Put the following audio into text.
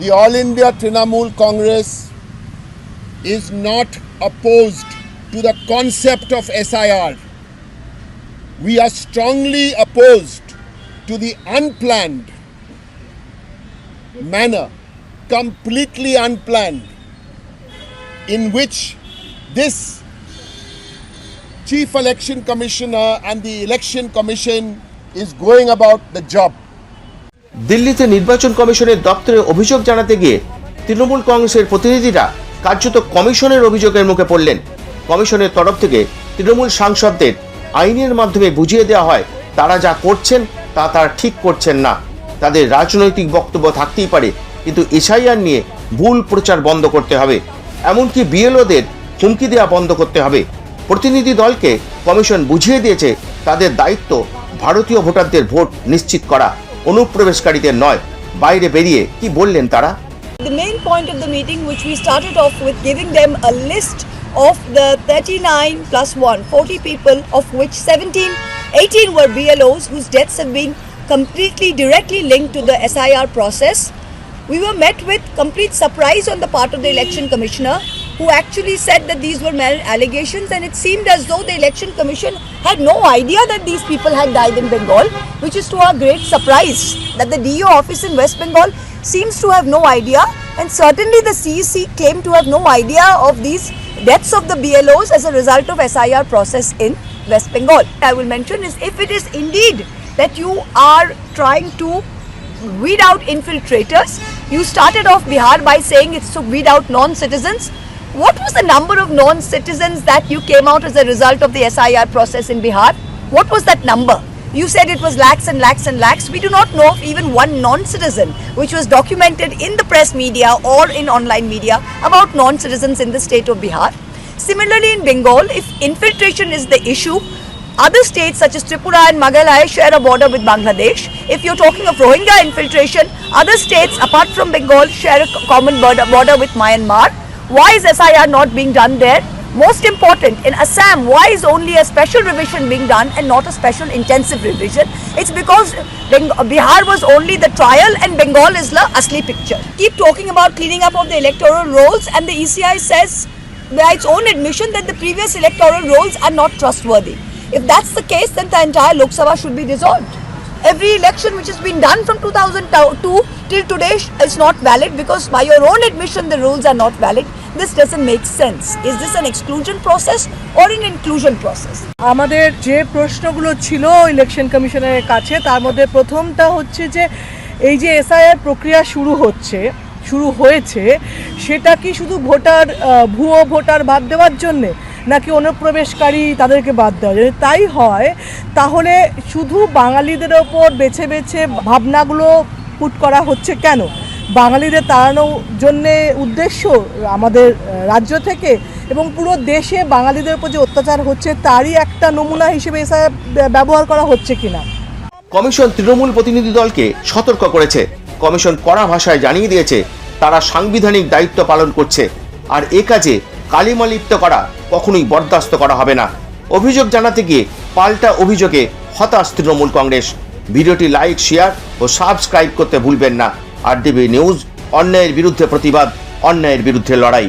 The All India Trinamool Congress is not opposed to the concept of SIR. We are strongly opposed to the unplanned manner, completely unplanned, in which this Chief Election Commissioner and the Election Commission is going about the job. দিল্লিতে নির্বাচন কমিশনের দপ্তরে অভিযোগ জানাতে গিয়ে তৃণমূল কংগ্রেসের প্রতিনিধিরা কার্যত কমিশনের অভিযোগের মুখে পড়লেন। কমিশনের তরফ থেকে তৃণমূল সাংসদদের আইনের মাধ্যমে বুঝিয়ে দেওয়া হয়, তারা যা করছেন তা তারা ঠিক করছেন না। তাদের রাজনৈতিক বক্তব্য থাকতেই পারে, কিন্তু এসআইআর নিয়ে ভুল প্রচার বন্ধ করতে হবে। এমনকি বিএলওদের হুমকি দেওয়া বন্ধ করতে হবে। প্রতিনিধি দলকে কমিশন বুঝিয়ে দিয়েছে, তাদের দায়িত্ব ভারতীয় ভোটারদের ভোট নিশ্চিত করা। অনুপ্রবেশকারীদের নয় বাইরে বেরিয়ে কি বললেন তারা The main point of the meeting, which we started off with giving them a list of the 39 plus 1, 40 people, of which 17, 18 were BLOs whose deaths have been completely directly linked to the SIR process. We were met with complete surprise on the part of the election commissioner, who actually said that these were allegations, and it seemed as though the election commission had no idea that these people had died in Bengal, which is to our great surprise that the DO office in West Bengal seems to have no idea, and certainly the CEC claimed to have no idea of these deaths of the BLOs as a result of SIR process in West Bengal. I will mention is if it is indeed that you are trying to weed out infiltrators. You started off Bihar by saying it's to weed out non-citizens. What was the number of non-citizens that you came out as a result of the SIR process in Bihar? What was that number? You said it was lakhs and lakhs and lakhs. We do not know of even one non-citizen which was documented in the press media or in online media about non-citizens in the state of Bihar. Similarly, in Bengal, if infiltration is the issue, other states such as Tripura and Meghalaya share a border with Bangladesh. If you're talking of Rohingya infiltration, other states apart from Bengal share a common border, border with Myanmar. Why is SIR not being done there? Most important, in Assam, why is only a special revision being done and not a special intensive revision? It's because Bihar was only the trial and Bengal is the asli picture. Keep talking about cleaning up of the electoral rolls and the ECI says by its own admission that the previous electoral rolls are not trustworthy. If that's the case, then the entire Lok Sabha should be dissolved. Every election which has been done from 2002 till today is not valid because by your own admission the rules are not valid. This doesn't make sense. Is this an exclusion process or an inclusion process? আমাদের যে প্রশ্নগুলো ছিল election কমিশনের কাছে তার মধ্যে প্রথমটা হচ্ছে যে এই যে এসআইআর প্রক্রিয়া শুরু হচ্ছে শুরু হয়েছে সেটা কি শুধু ভোটার ভুয়ো ভোটার বাদ দেওয়ার জন্যে নাকি অনুপ্রবেশকারী তাদেরকে বাদ দেওয়া যদি তাই হয়, তাহলে শুধু বাঙালিদের ওপর বেছে বেছে ভাবনাগুলো পুট করা হচ্ছে কেন? বাঙালিদের তাড়ানোর জন্যে উদ্দেশ্য আমাদের রাজ্য থেকে এবং পুরো দেশে বাঙালিদের উপর যে অত্যাচার হচ্ছে, তারই একটা নমুনা হিসেবে এসআই ব্যবহার করা হচ্ছে কিনা? কমিশন তৃণমূল প্রতিনিধি দলকে সতর্ক করেছে। কমিশন কড়া ভাষায় জানিয়ে দিয়েছে, তারা সাংবিধানিক দায়িত্ব পালন করছে। আর এ কাজে কালিমা লিপ্ত করা কখনোই বরদাস্ত করা হবে না। অভিযোগ জানাতে গিয়ে পাল্টা অভিযোগে হতাশ তৃণমূল কংগ্রেস। ভিডিওটি লাইক, শেয়ার ও সাবস্ক্রাইব করতে ভুলবেন না। আর ডিবি নিউজ, অন্যায়ের বিরুদ্ধে প্রতিবাদ, অন্যায়ের বিরুদ্ধে লড়াই।